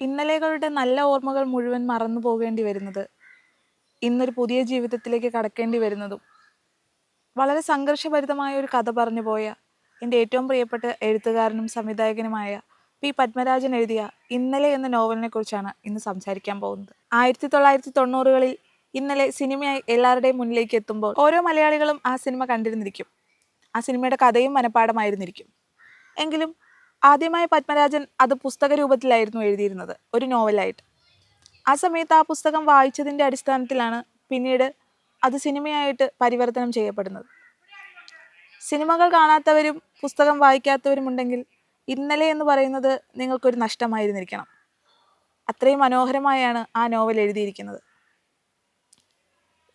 ഇന്നലെകളുടെ നല്ല ഓർമ്മകൾ മുഴുവൻ മറന്നു പോകേണ്ടി വരുന്നത്. ഇന്നൊരു പുതിയ ജീവിതത്തിലേക്ക് കടക്കേണ്ടി വരുന്നതും. വളരെ സംഘർഷഭരിതമായ ഒരു കഥ പറഞ്ഞു പോയ എന്റെ ഏറ്റവും പ്രിയപ്പെട്ട എഴുത്തുകാരനും സംവിധായകനുമായ പി പത്മരാജൻ എഴുതിയ ഇന്നലെ എന്ന നോവലിനെ കുറിച്ചാണ് ഇന്ന് സംസാരിക്കാൻ പോകുന്നത്. ആയിരത്തി തൊള്ളായിരത്തി തൊണ്ണൂറുകളിൽ ഇന്നലെ സിനിമയായി എല്ലാവരുടെയും മുന്നിലേക്ക് എത്തുമ്പോൾ ഓരോ മലയാളികളും ആ സിനിമ കണ്ടിരുന്നിരിക്കും. ആ സിനിമയുടെ കഥയും മനഃപ്പാടമായിരുന്നിരിക്കും. എങ്കിലും ആദ്യമായി പത്മരാജൻ അത് പുസ്തക രൂപത്തിലായിരുന്നു എഴുതിയിരുന്നത് ഒരു നോവലായിട്ട്. ആ സമയത്ത് ആ പുസ്തകം വായിച്ചതിന്റെ അടിസ്ഥാനത്തിലാണ് പിന്നീട് അത് സിനിമയായിട്ട് പരിവർത്തനം ചെയ്യപ്പെടുന്നത്. സിനിമകൾ കാണാത്തവരും പുസ്തകം വായിക്കാത്തവരും ഉണ്ടെങ്കിൽ ഇന്നലെ എന്ന് പറയുന്നത് നിങ്ങൾക്കൊരു നഷ്ടമായിരുന്നിരിക്കണം. അത്രയും മനോഹരമായാണ് ആ നോവൽ എഴുതിയിരിക്കുന്നത്.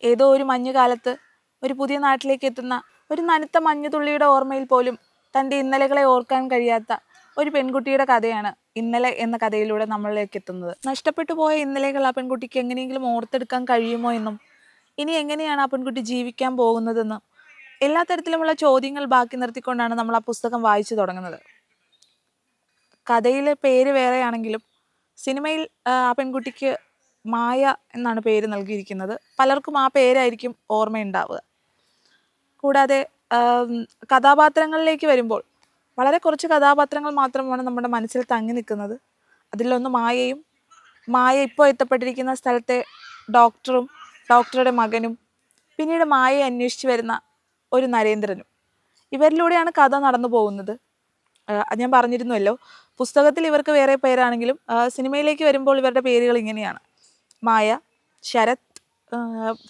ഏതോ ഒരു മഞ്ഞുകാലത്ത് ഒരു പുതിയ നാട്ടിലേക്ക് എത്തുന്ന ഒരു നനുത്ത മഞ്ഞുതുള്ളിയുടെ ഓർമ്മയിൽ പോലും തന്റെ ഇന്നലകളെ ഓർക്കാൻ കഴിയാത്ത ഒരു പെൺകുട്ടിയുടെ കഥയാണ് ഇന്നലെ എന്ന കഥയിലൂടെ നമ്മളിലേക്ക് എത്തുന്നത്. നഷ്ടപ്പെട്ടു പോയ ഇന്നലകൾ ആ പെൺകുട്ടിക്ക് എങ്ങനെയെങ്കിലും ഓർത്തെടുക്കാൻ കഴിയുമോ എന്നും ഇനി എങ്ങനെയാണ് ആ പെൺകുട്ടി ജീവിക്കാൻ പോകുന്നതെന്നും എല്ലാ തരത്തിലുമുള്ള ചോദ്യങ്ങൾ ബാക്കി നിർത്തിക്കൊണ്ടാണ് നമ്മൾ ആ പുസ്തകം വായിച്ചു തുടങ്ങുന്നത്. കഥയിലെ പേര് വേറെയാണെങ്കിലും സിനിമയിൽ ആ പെൺകുട്ടിക്ക് മായ എന്നാണ് പേര് നൽകിയിരിക്കുന്നത്. പലർക്കും ആ പേരായിരിക്കും ഓർമ്മയുണ്ടാവുക. കൂടാതെ കഥാപാത്രങ്ങളിലേക്ക് വരുമ്പോൾ വളരെ കുറച്ച് കഥാപാത്രങ്ങൾ മാത്രമാണ് നമ്മുടെ മനസ്സിൽ തങ്ങി നിൽക്കുന്നത്. അതിലൊന്ന് മായയും മായ ഇപ്പോൾ എത്തപ്പെട്ടിരിക്കുന്ന സ്ഥലത്തെ ഡോക്ടറും ഡോക്ടറുടെ മകനും പിന്നീട് മായയെ അന്വേഷിച്ച് വരുന്ന ഒരു നരേന്ദ്രനും. ഇവരിലൂടെയാണ് കഥ നടന്നു പോകുന്നത്. ഞാൻ പറഞ്ഞിരുന്നുവല്ലോ പുസ്തകത്തിൽ ഇവർക്ക് വേറെ പേരാണെങ്കിലും സിനിമയിലേക്ക് വരുമ്പോൾ ഇവരുടെ പേരുകൾ ഇങ്ങനെയാണ്. മായ ശരത്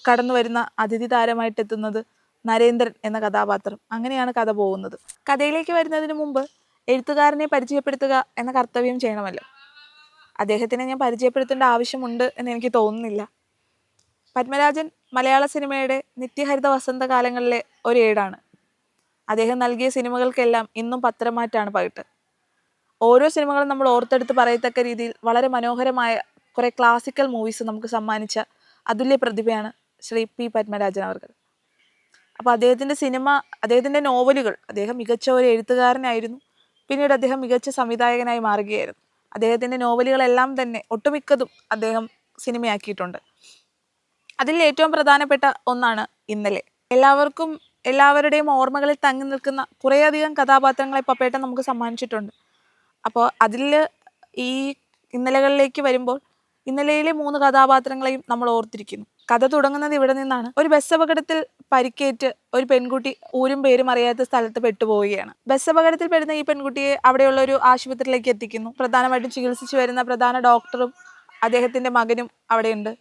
കടന്നു വരുന്ന അതിഥി താരമായിട്ട് എത്തുന്നത് നരേന്ദ്രൻ എന്ന കഥാപാത്രം. അങ്ങനെയാണ് കഥ പോകുന്നത്. കഥയിലേക്ക് വരുന്നതിന് മുമ്പ് എഴുത്തുകാരനെ പരിചയപ്പെടുത്തുക എന്ന കർത്തവ്യം ചെയ്യണമല്ലോ. അദ്ദേഹത്തിനെ ഞാൻ പരിചയപ്പെടുത്തേണ്ട ആവശ്യമുണ്ട് എന്ന് എനിക്ക് തോന്നുന്നില്ല. പത്മരാജൻ മലയാള സിനിമയുടെ നിത്യഹരിത വസന്തകാലങ്ങളിലെ ഒരു ഏടാണ്. അദ്ദേഹം നൽകിയ സിനിമകൾക്കെല്ലാം ഇന്നും പത്രമാറ്റാണ് പകിട്ട്. ഓരോ സിനിമകളും നമ്മൾ ഓർത്തെടുത്ത് പറയത്തക്ക രീതിയിൽ വളരെ മനോഹരമായ കുറേ ക്ലാസിക്കൽ മൂവീസ് നമുക്ക് സമ്മാനിച്ച അതുല്യ പ്രതിഭയാണ് ശ്രീ പി പത്മരാജൻ അവർ അപ്പോൾ അദ്ദേഹത്തിന്റെ സിനിമ അദ്ദേഹത്തിന്റെ നോവലുകൾ അദ്ദേഹം മികച്ച ഒരു എഴുത്തുകാരനായിരുന്നു. പിന്നീട് അദ്ദേഹം മികച്ച സംവിധായകനായി മാറുകയായിരുന്നു. അദ്ദേഹത്തിന്റെ നോവലുകളെല്ലാം തന്നെ ഒട്ടുമിക്കതും അദ്ദേഹം സിനിമയാക്കിയിട്ടുണ്ട്. അതിൽ ഏറ്റവും പ്രധാനപ്പെട്ട ഒന്നാണ് ഇന്നലെ. എല്ലാവർക്കും എല്ലാവരുടെയും ഓർമ്മകളിൽ തങ്ങി നിൽക്കുന്ന കുറേയധികം കഥാപാത്രങ്ങളെ പപ്പേട്ടൻ നമുക്ക് സമ്മാനിച്ചിട്ടുണ്ട്. അപ്പോൾ അതിൽ ഈ ഇന്നലകളിലേക്ക് വരുമ്പോൾ ഇന്നലെയിലെ മൂന്ന് കഥാപാത്രങ്ങളെയും നമ്മൾ ഓർത്തിരിക്കുന്നു. കഥ തുടങ്ങുന്നത് ഇവിടെ നിന്നാണ്. ഒരു ബസ് അപകടത്തിൽ പരിക്കേറ്റ് ഒരു പെൺകുട്ടി ഊരും പേരും അറിയാത്ത സ്ഥലത്ത് പെട്ടുപോവുകയാണ്. ബസ് അപകടത്തിൽ പെടുന്ന ഈ പെൺകുട്ടിയെ അവിടെയുള്ള ഒരു ആശുപത്രിയിലേക്ക് എത്തിക്കുന്നു. പ്രധാനമായിട്ടും ചികിത്സിച്ചു വരുന്ന പ്രധാന ഡോക്ടറും അദ്ദേഹത്തിന്റെ മകനും അവിടെയുണ്ട്.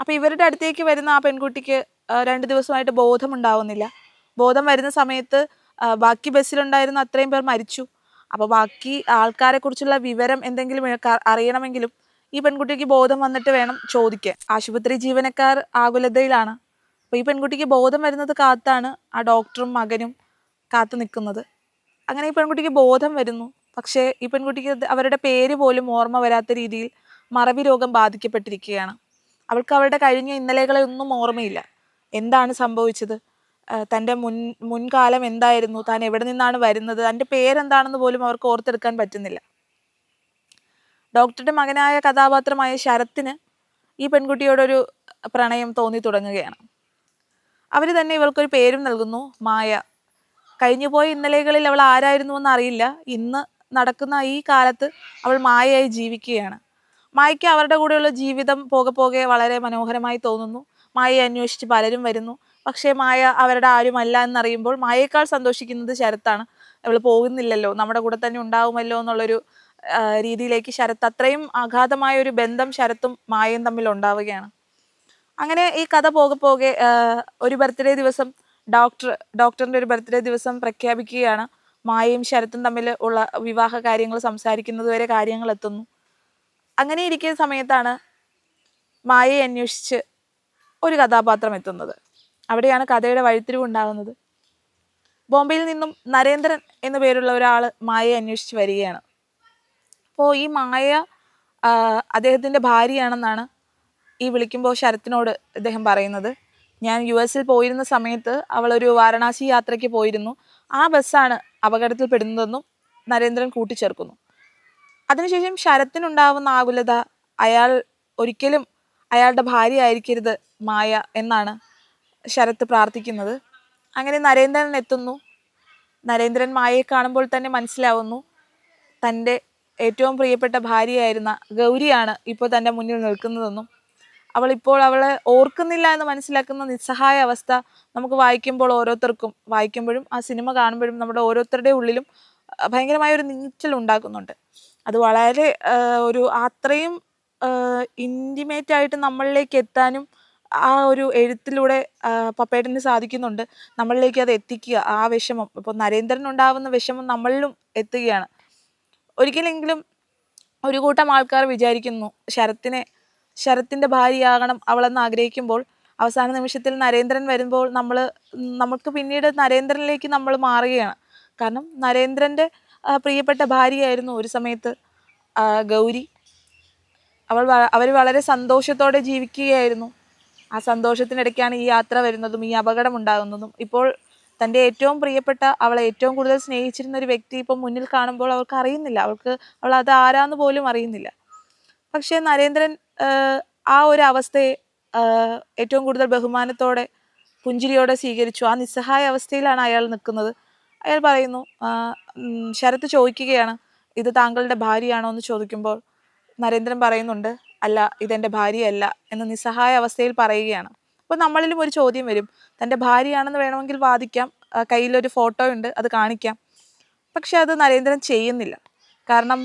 അപ്പോൾ ഇവരുടെ അടുത്തേക്ക് വരുന്ന ആ പെൺകുട്ടിക്ക് രണ്ട് ദിവസമായിട്ട് ബോധമുണ്ടാവുന്നില്ല. ബോധം വരുന്ന സമയത്ത് ബാക്കി ബസ്സിലുണ്ടായിരുന്ന അത്രയും പേർ മരിച്ചു. അപ്പോൾ ബാക്കി ആൾക്കാരെ കുറിച്ചുള്ള വിവരം എന്തെങ്കിലും അറിയണമെങ്കിലും ഈ പെൺകുട്ടിക്ക് ബോധം വന്നിട്ട് വേണം ചോദിക്കാൻ. ആശുപത്രി ജീവനക്കാർ ആകുലതയിലാണ്. അപ്പോൾ ഈ പെൺകുട്ടിക്ക് ബോധം വരുന്നത് കാത്താണ് ആ ഡോക്ടറും മകനും കാത്തു നിൽക്കുന്നത്. അങ്ങനെ ഈ പെൺകുട്ടിക്ക് ബോധം വരുന്നു. പക്ഷേ ഈ പെൺകുട്ടിക്ക് അവരുടെ പേര് പോലും ഓർമ്മ വരാത്ത രീതിയിൽ മറവി രോഗം ബാധിക്കപ്പെട്ടിരിക്കുകയാണ്. അവൾക്ക് അവരുടെ കഴിഞ്ഞ ഇന്നലകളെ ഒന്നും ഓർമ്മയില്ല. എന്താണ് സംഭവിച്ചത്? തന്റെ മുൻ മുൻകാലം എന്തായിരുന്നു? താൻ എവിടെ നിന്നാണ് വരുന്നത്? തന്റെ പേരെന്താണെന്ന് പോലും അവർക്ക് ഓർത്തെടുക്കാൻ പറ്റുന്നില്ല. ഡോക്ടറുടെ മകനായ കഥാപാത്രമായ ശരത്തിന് ഈ പെൺകുട്ടിയോടൊരു പ്രണയം തോന്നി തുടങ്ങുകയാണ്. അവർ തന്നെ ഇവൾക്കൊരു പേരും നൽകുന്നു മായ. കഴിഞ്ഞുപോയ ഇന്നലെകളിൽ അവൾ ആരായിരുന്നുവെന്ന് അറിയില്ല. ഇന്ന് നടക്കുന്ന ഈ കാലത്ത് അവൾ മായയായി ജീവിക്കുകയാണ്. മായയ്ക്ക് അവരുടെ കൂടെയുള്ള ജീവിതം പോകെ പോകെ വളരെ മനോഹരമായി തോന്നുന്നു. മായയെ അന്വേഷിച്ച് പലരും വരുന്നു. പക്ഷേ മായ അവരുടെ ആരുമല്ല എന്നറിയുമ്പോൾ മായയേക്കാൾ സന്തോഷിക്കുന്നത് ശരത്താണ്. അവൾ പോകുന്നില്ലല്ലോ നമ്മുടെ കൂടെ തന്നെ ഉണ്ടാവുമല്ലോ എന്നുള്ളൊരു രീതിയിലേക്ക് ശരത്ത് അത്രയും അഗാധമായ ഒരു ബന്ധം ശരത്തും മായയും തമ്മിൽ ഉണ്ടാവുകയാണ്. അങ്ങനെ ഈ കഥ പോകെ പോകെ ഒരു ബർത്ത്ഡേ ദിവസം ഡോക്ടർ ഡോക്ടറിന്റെ ഒരു ബർത്ത്ഡേ ദിവസം പ്രഖ്യാപിക്കുകയാണ്. മായയും ശരത്തും തമ്മിൽ ഉള്ള വിവാഹ കാര്യങ്ങൾ സംസാരിക്കുന്നത് വരെ കാര്യങ്ങൾ എത്തുന്നു. അങ്ങനെ ഇരിക്കുന്ന സമയത്താണ് മായയെ അന്വേഷിച്ച് ഒരു കഥാപാത്രം എത്തുന്നത്. അവിടെയാണ് കഥയുടെ വഴിത്തിരിവ് ഉണ്ടാകുന്നത്. ബോംബെയിൽ നിന്നും നരേന്ദ്രൻ എന്നു പേരുള്ള ഒരാൾ മായയെ അന്വേഷിച്ച് വരികയാണ്. അപ്പോൾ ഈ മായ അദ്ദേഹത്തിന്റെ ഭാര്യയാണെന്നാണ് ഈ വിളിക്കുമ്പോൾ ശരത്തിനോട് അദ്ദേഹം പറയുന്നത്. ഞാൻ യു എസിൽ പോയിരുന്ന സമയത്ത് അവളൊരു വാരണാസി യാത്രയ്ക്ക് പോയിരുന്നു. ആ ബസ്സാണ് അപകടത്തിൽപ്പെടുന്നതെന്നും നരേന്ദ്രൻ കൂട്ടിച്ചേർക്കുന്നു. അതിനുശേഷം ശരത്തിനുണ്ടാവുന്ന ആകുലത അയാൾ ഒരിക്കലും അയാളുടെ ഭാര്യ ആയിരിക്കരുത് മായ എന്നാണ് ശരത്ത് പ്രാർത്ഥിക്കുന്നത്. അങ്ങനെ നരേന്ദ്രൻ എത്തുന്നു. നരേന്ദ്രൻ മായയെ കാണുമ്പോൾ തന്നെ മനസ്സിലാവുന്നു. തന്റെ ഏറ്റവും പ്രിയപ്പെട്ട ഭാര്യയായിരുന്ന ഗൗരിയാണ് ഇപ്പോൾ തന്റെ മുന്നിൽ നിൽക്കുന്നതെന്നും അവൾ ഇപ്പോൾ അവളെ ഓർക്കുന്നില്ല എന്ന് മനസ്സിലാക്കുന്ന നിസ്സഹായ അവസ്ഥ നമുക്ക് വായിക്കുമ്പോൾ ഓരോരുത്തർക്കും വായിക്കുമ്പോഴും ആ സിനിമ കാണുമ്പോഴും നമ്മുടെ ഓരോരുത്തരുടെ ഉള്ളിലും ഭയങ്കരമായ ഒരു നീറ്റൽ ഉണ്ടാക്കുന്നുണ്ട്. അത് വളരെ ഒരു അത്രയും ഇന്റിമേറ്റ് ആയിട്ട് നമ്മളിലേക്ക് എത്താനും ആ ഒരു എഴുത്തിലൂടെ പപ്പേട്ടന് സാധിക്കുന്നുണ്ട്. നമ്മളിലേക്ക് അത് എത്തിക്കുക. ആ വിഷമം ഇപ്പോൾ നരേന്ദ്രനുണ്ടാവുന്ന വിഷമം നമ്മളിലും എത്തുകയാണ്. ഒരിക്കലെങ്കിലും ഒരു കൂട്ടം ആൾക്കാർ വിചാരിക്കുന്നു ശരത്തിനെ ശരത്തിന്റെ ഭാര്യയാകണം അവളെന്ന് ആഗ്രഹിക്കുമ്പോൾ അവസാന നിമിഷത്തിൽ നരേന്ദ്രൻ വരുമ്പോൾ നമ്മൾ നമുക്ക് പിന്നീട് നരേന്ദ്രനിലേക്ക് നമ്മൾ മാറുകയാണ്. കാരണം നരേന്ദ്രന്റെ പ്രിയപ്പെട്ട ഭാര്യയായിരുന്നു ഒരു സമയത്ത് ഗൗരി. അവൾ അവർ വളരെ സന്തോഷത്തോടെ ജീവിക്കുകയായിരുന്നു. ആ സന്തോഷത്തിനിടയ്ക്കാണ് ഈ യാത്ര വരുന്നതും ഈ അപകടം ഉണ്ടാകുന്നതും. ഇപ്പോൾ തന്റെ ഏറ്റവും പ്രിയപ്പെട്ട അവളെ ഏറ്റവും കൂടുതൽ സ്നേഹിച്ചിരുന്ന ഒരു വ്യക്തി ഇപ്പം മുന്നിൽ കാണുമ്പോൾ അവൾക്ക് അറിയുന്നില്ല. അവൾക്ക് അവൾ അത് ആരാന്ന് പോലും അറിയുന്നില്ല. പക്ഷേ നരേന്ദ്രൻ ആ ഒരു അവസ്ഥയെ ഏറ്റവും കൂടുതൽ ബഹുമാനത്തോടെ പുഞ്ചിരിയോടെ സ്വീകരിച്ചു. ആ നിസ്സഹായ അവസ്ഥയിലാണ് അയാൾ നിൽക്കുന്നത്. അയാൾ പറയുന്നു ശരത്ത് ചോദിക്കുകയാണ് ഇത് താങ്കളുടെ ഭാര്യയാണോ എന്ന് ചോദിക്കുമ്പോൾ നരേന്ദ്രൻ പറയുന്നുണ്ട് അല്ല ഇതെന്റെ ഭാര്യയല്ല എന്ന് നിസ്സഹായ അവസ്ഥയിൽ പറയുകയാണ്. അപ്പോൾ നമ്മളിലും ഒരു ചോദ്യം വരും. തന്റെ ഭാര്യയാണെന്ന് വേണമെങ്കിൽ വാദിക്കാം. കയ്യിലൊരു ഫോട്ടോ ഉണ്ട് അത് കാണിക്കാം. പക്ഷെ അത് നരേന്ദ്രൻ ചെയ്യുന്നില്ല. കാരണം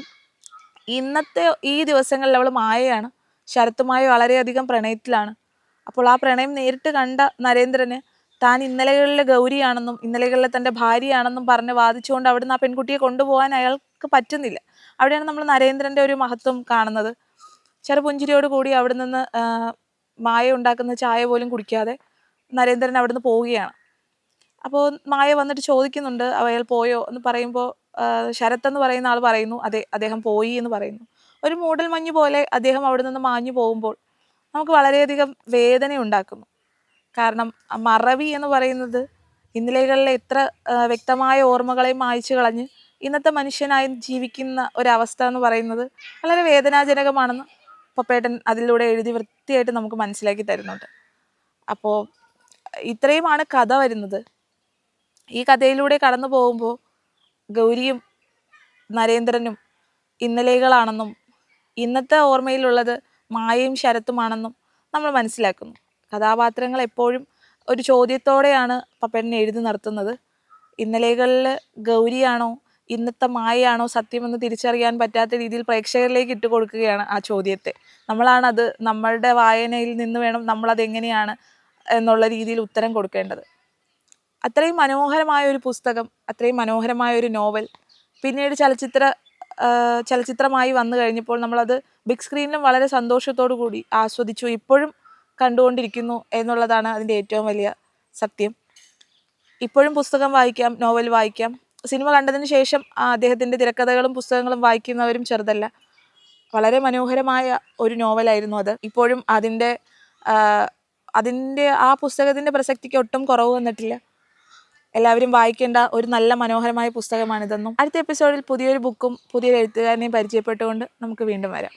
ഇന്നത്തെ ഈ ദിവസങ്ങളിൽ അവൾ മായയാണ്. ശരത്തുമായി വളരെയധികം പ്രണയത്തിലാണ്. അപ്പോൾ ആ പ്രണയം നേരിട്ട് കണ്ട നരേന്ദ്രന് താൻ ഇന്നലകളിലെ ഗൗരിയാണെന്നും ഇന്നലകളിലെ തന്റെ ഭാര്യയാണെന്നും പറഞ്ഞ് വാദിച്ചുകൊണ്ട് അവിടുന്ന് ആ പെൺകുട്ടിയെ കൊണ്ടുപോകാൻ അയാൾക്ക് പറ്റുന്നില്ല. അവിടെയാണ് നമ്മൾ നരേന്ദ്രന്റെ ഒരു മഹത്വം കാണുന്നത്. ചെറുപുഞ്ചിരിയോട് കൂടി അവിടെ നിന്ന് മായ ഉണ്ടാക്കുന്ന ചായ പോലും കുടിക്കാതെ നരേന്ദ്രൻ അവിടുന്ന് പോവുകയാണ്. അപ്പോൾ മായ വന്നിട്ട് ചോദിക്കുന്നുണ്ട് അയാൾ പോയോ? എന്ന് പറയുമ്പോൾ ശരത് എന്ന് പറയുന്ന ആൾ പറയുന്നു അതെ അദ്ദേഹം പോയി എന്ന് പറയുന്നു. ഒരു മൂടൽ മഞ്ഞ് പോലെ അദ്ദേഹം അവിടെ നിന്ന് മാഞ്ഞു പോകുമ്പോൾ നമുക്ക് വളരെയധികം വേദന ഉണ്ടാക്കുന്നു. കാരണം മറവി എന്ന് പറയുന്നത് ഇന്നലെകളിലെ എത്ര വ്യക്തമായ ഓർമ്മകളെ മായ്ച്ചു കളഞ്ഞ് ഇന്നത്തെ മനുഷ്യനായി ജീവിക്കുന്ന ഒരവസ്ഥ എന്ന് പറയുന്നത് വളരെ വേദനാജനകമാണെന്ന് പപ്പേട്ടൻ അതിലൂടെ എഴുതി വൃത്തിയായിട്ട് നമുക്ക് മനസ്സിലാക്കി തരുന്നുണ്ട്. അപ്പോൾ ഇത്രയുമാണ് കഥ വരുന്നത്. ഈ കഥയിലൂടെ കടന്നു പോകുമ്പോൾ ഗൗരിയും നരേന്ദ്രനും ഇന്നലെകളാണെന്നും ഇന്നത്തെ ഓർമ്മയിലുള്ളത് മായയും ശരത്തുമാണെന്നും നമ്മൾ മനസ്സിലാക്കുന്നു. കഥാപാത്രങ്ങൾ എപ്പോഴും ഒരു ചോദ്യത്തോടെയാണ് പപ്പേട്ടനെ എഴുതി നിർത്തുന്നത്. ഇന്നലെകളിൽ ഗൗരിയാണോ ഇന്നത്തെ മായയാണോ സത്യമെന്ന് തിരിച്ചറിയാൻ പറ്റാത്ത രീതിയിൽ പ്രേക്ഷകരിലേക്ക് ഇട്ട് കൊടുക്കുകയാണ് ആ ചോദ്യത്തെ. നമ്മളാണ് അത് നമ്മളുടെ വായനയിൽ നിന്ന് വേണം നമ്മളത് എങ്ങനെയാണ് എന്നുള്ള രീതിയിൽ ഉത്തരം കൊടുക്കേണ്ടത്. അത്രയും മനോഹരമായ ഒരു പുസ്തകം അത്രയും മനോഹരമായ ഒരു നോവൽ പിന്നീട് ചലച്ചിത്ര ചലച്ചിത്രമായി വന്നു കഴിഞ്ഞപ്പോൾ നമ്മളത് ബിഗ് സ്ക്രീനിലും വളരെ സന്തോഷത്തോടു കൂടി ആസ്വദിച്ചു. ഇപ്പോഴും കണ്ടുകൊണ്ടിരിക്കുന്നു എന്നുള്ളതാണ് അതിന്റെ ഏറ്റവും വലിയ സത്യം. ഇപ്പോഴും പുസ്തകം വായിക്കാം നോവൽ വായിക്കാം. സിനിമ കണ്ടതിന് ശേഷം അദ്ദേഹത്തിന്റെ തിരക്കഥകളും പുസ്തകങ്ങളും വായിക്കുന്നവരും ചെറുതല്ല. വളരെ മനോഹരമായ ഒരു നോവലായിരുന്നു അത്. ഇപ്പോഴും അതിന്റെ അതിന്റെ ആ പുസ്തകത്തിന്റെ പ്രസക്തിക്ക് ഒട്ടും കുറവ് വന്നിട്ടില്ല. എല്ലാവരും വായിക്കേണ്ട ഒരു നല്ല മനോഹരമായ പുസ്തകമാണിതെന്നും. അടുത്ത എപ്പിസോഡിൽ പുതിയൊരു ബുക്കും പുതിയൊരു എഴുത്തുകാരനെയും പരിചയപ്പെട്ടുകൊണ്ട് നമുക്ക് വീണ്ടും വരാം.